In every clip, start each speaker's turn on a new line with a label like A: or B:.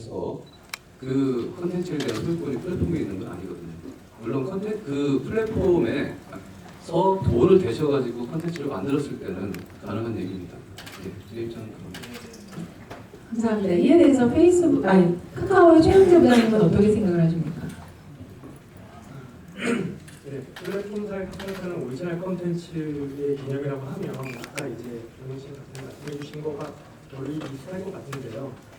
A: 해서 그 컨텐츠에 대한 소유권이 플랫폼에 있는 건 아니거든요. 물론 컨텐츠 그 플랫폼에 서 돈을 대셔가지고 컨텐츠를 만들었을 때는 가능한 얘기입니다. 네, 제 입장은 그렇습니다.
B: 감사합니다. 이에 대해서 페이스북 아니 카카오의 최영재 부장님은 어떻게 생각을 하십니까?
C: 네, 플랫폼사에 생각하는 오리지널 컨텐츠의 개념이라고 하면 아까 이제 조민 씨 같은 말씀해 주신 거가 거의 비슷할 것 같은데요.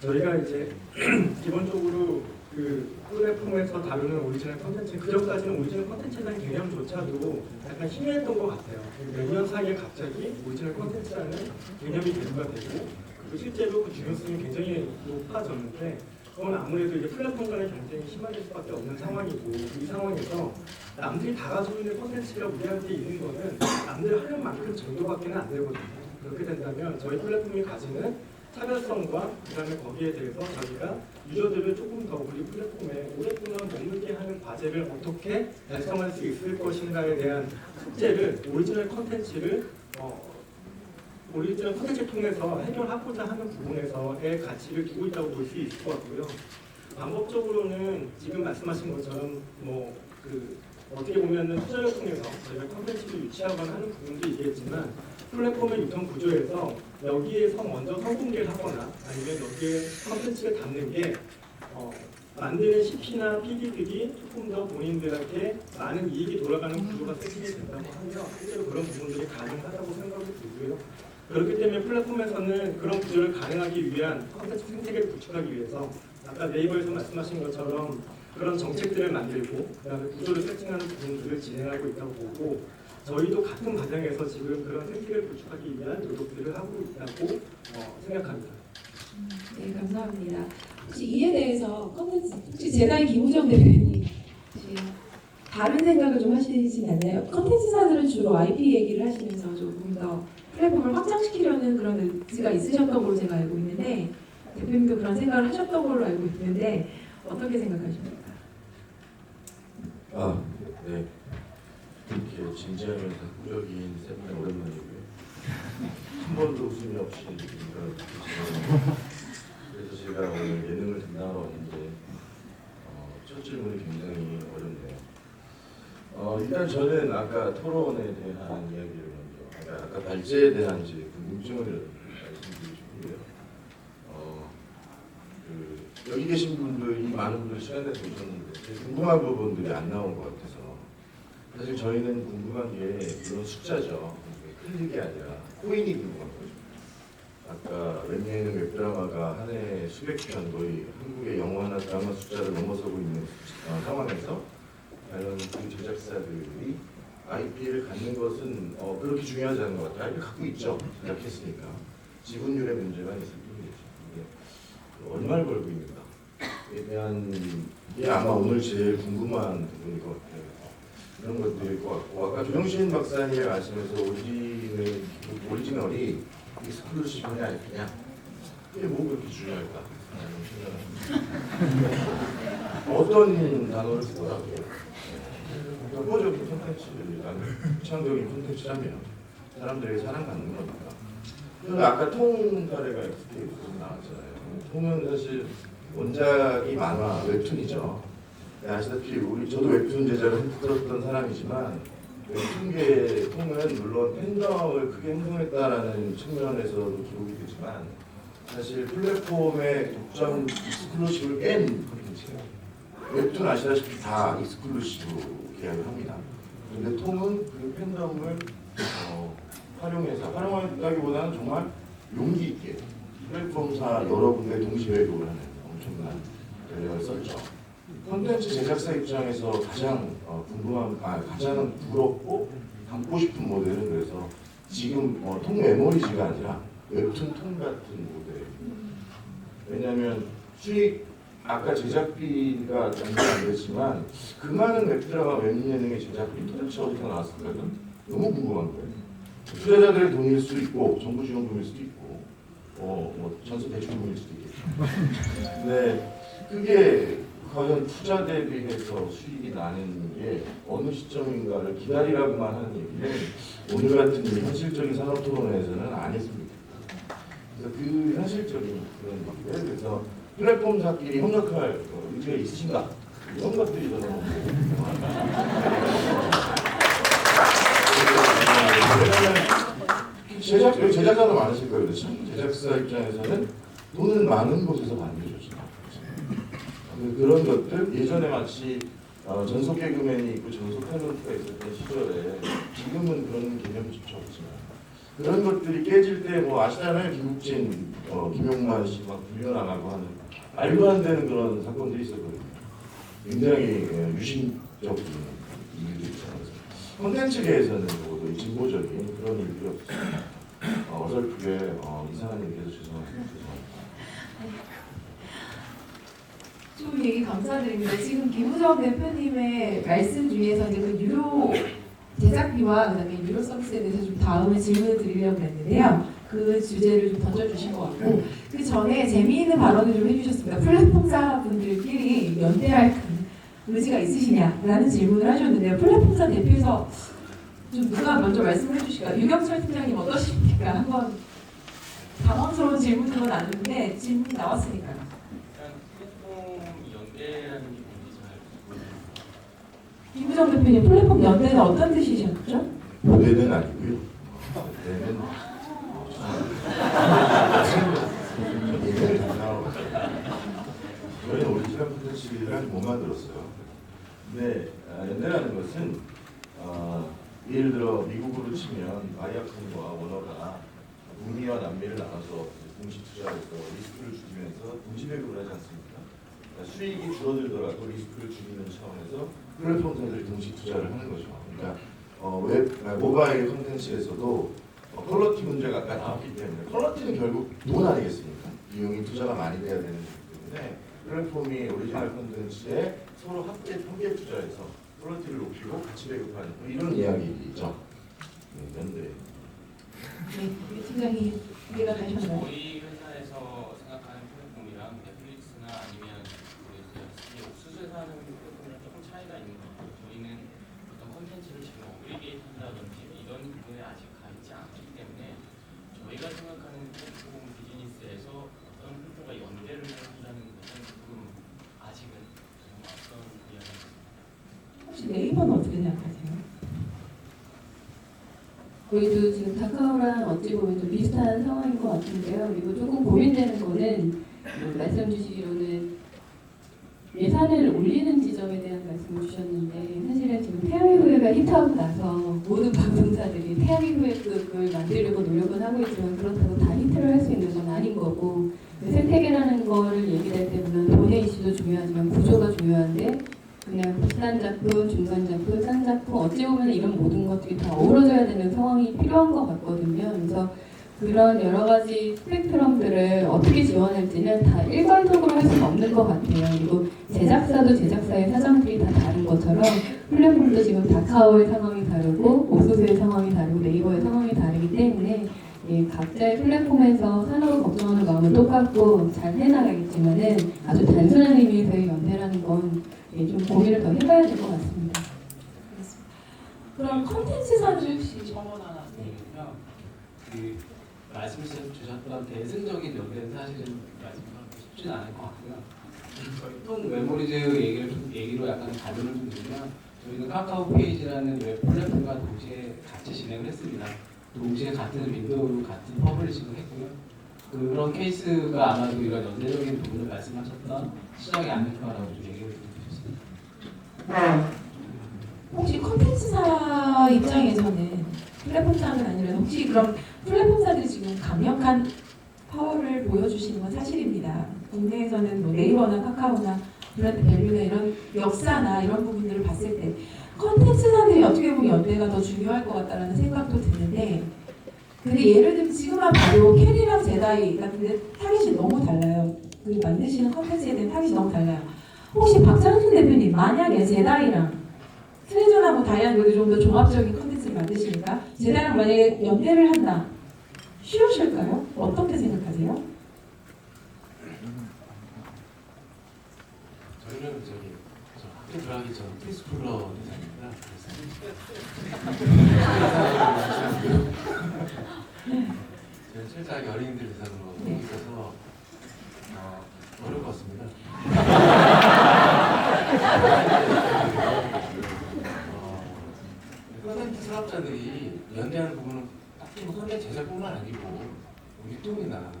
C: 저희가 이제 기본적으로 그 플랫폼에서 다루는 오리지널 컨텐츠 그전까지는 오리지널 컨텐츠라는 개념조차도 약간 희미했던 것 같아요. 몇 년 사이에 갑자기 오리지널 컨텐츠라는 개념이 대두가 되고 그리고 실제로 그 중요성이 굉장히 높아졌는데 그건 아무래도 이제 플랫폼 간의 경쟁이 심해질 수밖에 없는 상황이고 이 상황에서 남들이 다 가지고 있는 컨텐츠가 우리한테 있는 거는 남들이 하는 만큼 정도밖에는 안 되거든요. 그렇게 된다면 저희 플랫폼이 가지는 차별성과 그다음에 거기에 대해서 저희가 유저들을 조금 더 우리 플랫폼에 오랫동안 머물게 하는 과제를 어떻게 달성할 수 있을 것인가에 대한 숙제를 오리지널 컨텐츠를 어, 오리지널 컨텐츠를 통해서 해결하고자 하는 부분에서의 가치를 두고 있다고 볼 수 있을 것 같고요. 방법적으로는 지금 말씀하신 것처럼 뭐그 어떻게 보면은 투자를 통해서 저희가 컨텐츠를 유치하거나 하는 부분도 있겠지만 플랫폼의 유통 구조에서 여기에서 먼저 성공개를 하거나 아니면 여기에 컨텐츠를 담는 게 어, 만드는 CP나 PD들이 조금 더 본인들한테 많은 이익이 돌아가는 구조가 생기게 된다고 하면 실제로 그런 부분들이 가능하다고 생각이 들고요. 그렇기 때문에 플랫폼에서는 그런 구조를 가능하기 위한 컨텐츠 생태계를 구축하기 위해서 아까 네이버에서 말씀하신 것처럼 그런 정책들을 만들고 그다음에 구조를 세팅하는 부분들을 진행하고 있다고 보고 저희도 같은 과정에서 지금 그런 생태계를 구축하기 위한 노력들을 하고 있다고 어, 생각합니다.
B: 네, 감사합니다. 혹시 이에 대해서 컨텐츠 혹시 재단의 김우정 대표님 혹시 다른 생각을 좀 하시진 않나요? 컨텐츠사들은 주로 IP 얘기를 하시면서 조금 더 플랫폼을 확장시키려는 그런 의지가 있으셨던 걸로 제가 알고 있는데 대표님도 그런 생각을 하셨던 걸로 알고 있는데 어떻게 생각하십니까?
D: 아, 네. 이렇게 진지하면서 학구적인 세미나 오랜만이고요. 한 번도 웃음이 없이 그러니까 그래서 제가 오늘 예능을 담당하러 왔는데 어, 첫 질문이 굉장히 어렵네요. 어, 일단 저는 아까 토론에 대한 이야기를 먼저 아까, 아까 발제에 대한 이제 궁금증을 말씀드리고 싶은데요. 어, 그 여기 계신 분들이 많은 분들이 시간 내서 오셨는데 되게 궁금한 부분들이 안 나온 것 같아서 사실 저희는 궁금한 게 물론 숫자죠. 클릭이 아니라 코인이 궁금한 거죠. 아까 웹예능 웹드라마가 한 해에 수백 편 거의 한국의 영화나 드라마 숫자를 넘어서고 있는 어, 상황에서 과연 그 제작사들이 IP를 갖는 것은 어, 그렇게 중요하지 않은 것 같아요. IP를 갖고 있죠. 제작했으니까. 지분율의 뿐이죠. 근데 얼마를 벌고 있는가 에 대한 게 아마 오늘 제일 궁금한 부분일 것 같아요. 그런 것들일 것 같고 아까 조영신 박사님의 말씀에서 오리지널, 오리지널이 익스클루시브냐 아니냐 이게 뭐 그렇게 중요할까? 어떤 단어를 쓰더라고요. 혁보적인 콘텐츠라는 창조적인 콘텐츠라면 사람들에게 사랑받는 거니까. 아까 통 사례가 SK에서 나왔잖아요. 통은 사실 원작이 만화 웹툰이죠. 네, 아시다시피 우리 저도 웹툰 제작을 했었던 사람이지만 웹툰계 통은 물론 팬덤을 크게 형성했다라는 측면에서도 기록이 되지만 사실 플랫폼의 독점 익스클루시브를 깬 콘텐츠예요. 웹툰 아시다시피 다 익스클루시브 계약을 합니다. 근데 통은 그 팬덤을 어, 활용해서 활용한다기보다는 정말 용기 있게 플랫폼사 여러 군데 동시 회복을 하는 엄청난 전략을 썼죠. 콘텐츠 제작사 입장에서 가장 어, 궁금한, 아, 가장 부럽고 담고 싶은 모델은 그래서 지금 어, 통 메모리즈가 아니라 웹툰 통 같은 모델. 왜냐하면 수익 아까 제작비가 연결 안 됐지만 그 많은 웹드라마 웹예능의 제작비 도대체 어디서 나왔을까는 너무 궁금한 거예요. 투자자들의 돈일 수도 있고 정부 지원금일 수도 있고 어, 뭐 전세 대출금일 수도 있겠죠. 네, 그게 과연 투자 대비해서 수익이 나는 게 어느 시점인가를 기다리라고만 하는 얘기는 오늘 같은 이 현실적인 산업 토론회에서는 안 했습니다. 그래서 그 현실적인 그런 얘기를 그래서 플랫폼사끼리 협력할 어, 의지가 있으신가? 이런 것들이 저는 왜냐면 제작 여기 제작자도 많으실 거예요, 그렇죠? 제작사 입장에서는 돈은 많은 곳에서 만들어주죠. 그런 것들 예전에 마치 어, 전속 개그맨이 있고 전속 탤런트가 있었던 시절에 지금은 그런 개념조차 없지만 그런 것들이 깨질 때 뭐 아시잖아요 김국진 어, 김용만 씨막 하고 하는 말도 안 되는 그런 사건들이 있었거든요. 굉장히 예, 유심적인 일들이 있잖아요. 콘텐츠계에서는 적어도 이 진보적인 그런 일들이 없어요. 어, 어설프게 어, 이상한 얘기해서 죄송합니다. 죄송합니다.
B: 좀 얘기 감사드립니다. 지금 김우정 대표님의 말씀 중에서 이제 그 유료 제작비와 그다음에 유료 서비스에 대해서 좀 다음에 질문을 드리려고 했는데요. 그 주제를 좀 던져주신 것 같고 그 전에 재미있는 발언을 좀 해주셨습니다. 플랫폼사 분들끼리 연대할 의지가 있으시냐라는 질문을 하셨는데요. 플랫폼사 대표에서 좀 누가 먼저 말씀해 주실까요? 유경철 팀장님 어떠십니까? 한번 당황스러운 질문인 건 아닌데 질문이 나왔으니까요.
E: 일단 플랫폼 연대라는 게 뭔지 잘 모르겠어요.
B: 김부정 대표님 플랫폼 연대는 어떤 뜻이셨죠?
D: 모델은 아니고요. 모델은 얘기를 다 나오고 저희는 오리지널 콘텐츠를 못 만들었어요. 근데 아, 연대라는 것은 어, 예를 들어 미국으로 치면 바이아콘과 워너가 북미와 남미를 나눠서 동시 투자해서 리스크를 줄이면서 동시 배급을 하지 않습니까? 그러니까 수익이 줄어들더라도 리스크를 줄이는 차원에서 플랫폼사들이 동시 투자를 하는 거죠. 그러니까 어, 웹 아, 모바일 콘텐츠에서도 어, 퀄러티 문제가 아까 나왔기 때문에 퀄러티는 결국 돈 아니겠습니까? 비용이 투자가 많이 돼야 되는 거기 때문에 플랫폼이 오리지널 콘텐츠에 서로 함께 함께 투자해서 퀄러티를 높이고 같이 배급하는 뭐 이런 이야기죠. 네.
B: 네, 우리 팀장님 이해가 되셨나요?
E: 저희 회사에서 생각하는 플랫폼이랑 넷플릭스나 아니면 우리 이제 옥수수에서 하는 플랫폼이랑 조금 차이가 있는 것 같아요. 저희는 어떤 콘텐츠를 지금 어그리게이트 한다든지 이런 부분에 아직 가 있지 않기 때문에 저희가 생각하는 플랫폼 비즈니스에서 어떤 플랫폼과 연대를 한다는 것은 조금 아직은 좀 앞선 이야기입니다.
B: 혹시 네이버는 어떻게 생각하세요?
F: 저희도 지금 다카오랑 어찌 보면 좀 비슷한 상황인 것 같은데요. 그리고 조금 고민되는 거는 어, 말씀 주시기로는 예산을 올리는 지점에 대한 말씀을 주셨는데 사실은 지금 태양의 후예가 히트하고 나서 모든 방송사들이 태양의 후예급을 만들려고 노력은 하고 있지만 그렇다고 다 히트를 할 수 있는 건 아닌 거고 그 생태계라는 거를 얘기할 때 물론 돈의 이슈도 중요하지만 구조가 중요한데 그냥 비싼 작품, 중간 작품, 싼 작품 어찌 보면 이런 모든 것들이 다 어우러져야 되는 상황이 필요한 것 같거든요. 그래서 그런 여러 가지 스펙트럼들을 어떻게 지원할지는 다 일괄적으로 할 수는 없는 것 같아요. 그리고 제작사도 제작사의 사정들이 다 다른 것처럼 플랫폼도 지금 다카오의 상황이 다르고 옥수수의 상황이 다르고 네이버의 상황이 다르기 때문에 예, 각자의 플랫폼에서 산업을 걱정하는 마음은 똑같고 잘 해나가겠지만은 아주 단순한 의미에서의 연대라는 건 예, 좀 고민을 더 해봐야 될 것 같습니다.
B: 그럼 컨텐츠사들 혹시 정원 하나 네.
A: 그냥 그 말씀 주셨던 대승적인 연대는 사실은 말씀하기 쉽진 않을 것 같고요. 저희 또 메모리즈 얘기를 좀 얘기로 약간 가름을 좀 드리면 저희는 카카오 페이지라는 웹 플랫폼과 동시에 같이 진행을 했습니다. 동시에 같은 윈도우로 같은 퍼블리싱을 했고요. 그런 케이스가 아마도 이런 연대적인 부분을 말씀하셨던 시장이 아닐까라고 좀 얘기를.
B: 혹시 컨텐츠사 입장에서는 플랫폼사는 아니라 혹시 그럼 플랫폼사들이 지금 강력한 파워를 보여주시는 건 사실입니다. 국내에서는 뭐 네이버나 카카오나 브랜드 밸류나 이런 역사나 이런 부분들을 봤을 때 컨텐츠사들이 어떻게 보면 연대가 더 중요할 것 같다라는 생각도 드는데 근데 예를 들면 지금만 봐도 캐리랑 제다이 같은데 타깃이 너무 달라요. 그 만드시는 컨텐츠에 대한 타깃이 너무 달라요. 혹시 박찬순 대표님 만약에 제다이랑 트레저나 뭐 다이아노도 좀더 종합적인 컨텐츠를 만드시니까 제다이랑 만약에 연대를 한다 쉬우실까요? 어떻게 생각하세요?
A: 저희는 저기 저 학교 들어가기 전 프리스쿨러 대상입니다. 저는 실제 어린이들 대상으로
B: 네.
A: 있어서 어, 어려울 것
G: 같습니다. 어, 콘텐츠 사업자들이 연대하는 부분은 딱히 뭐 콘텐츠 제작뿐만 아니고 유통이나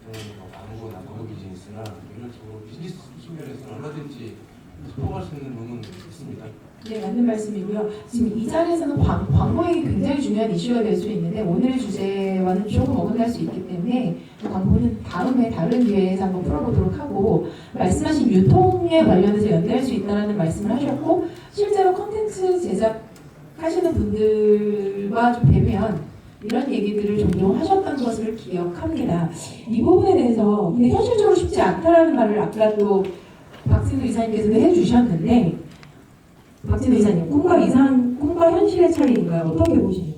G: 그런 뭐 광고나 광고 비즈니스나 이런 쪽으로 비즈니스 측면에서 얼마든지 스포할 수 있는 부분은 있습니다.
B: 네, 맞는 말씀이고요. 지금 이 자리에서는 광, 광고액이 굉장히 중요한 이슈가 될 수 있는데 오늘의 주제와는 조금 어긋날 수 있기 때문에 그 광고는 다음에 다른 기회에서 한번 풀어보도록 하고 말씀하신 유통에 관련해서 연대할 수 있다는 말씀을 하셨고 실제로 컨텐츠 제작하시는 분들과 좀 뵈면 이런 얘기들을 종종 하셨던 것을 기억합니다. 이 부분에 대해서 근데 현실적으로 쉽지 않다라는 말을 아까 또 박진우 이사님께서도 해주셨는데 박진우 이사님 꿈과 이상 꿈과 현실의 차이인가요? 어떻게 보십니까?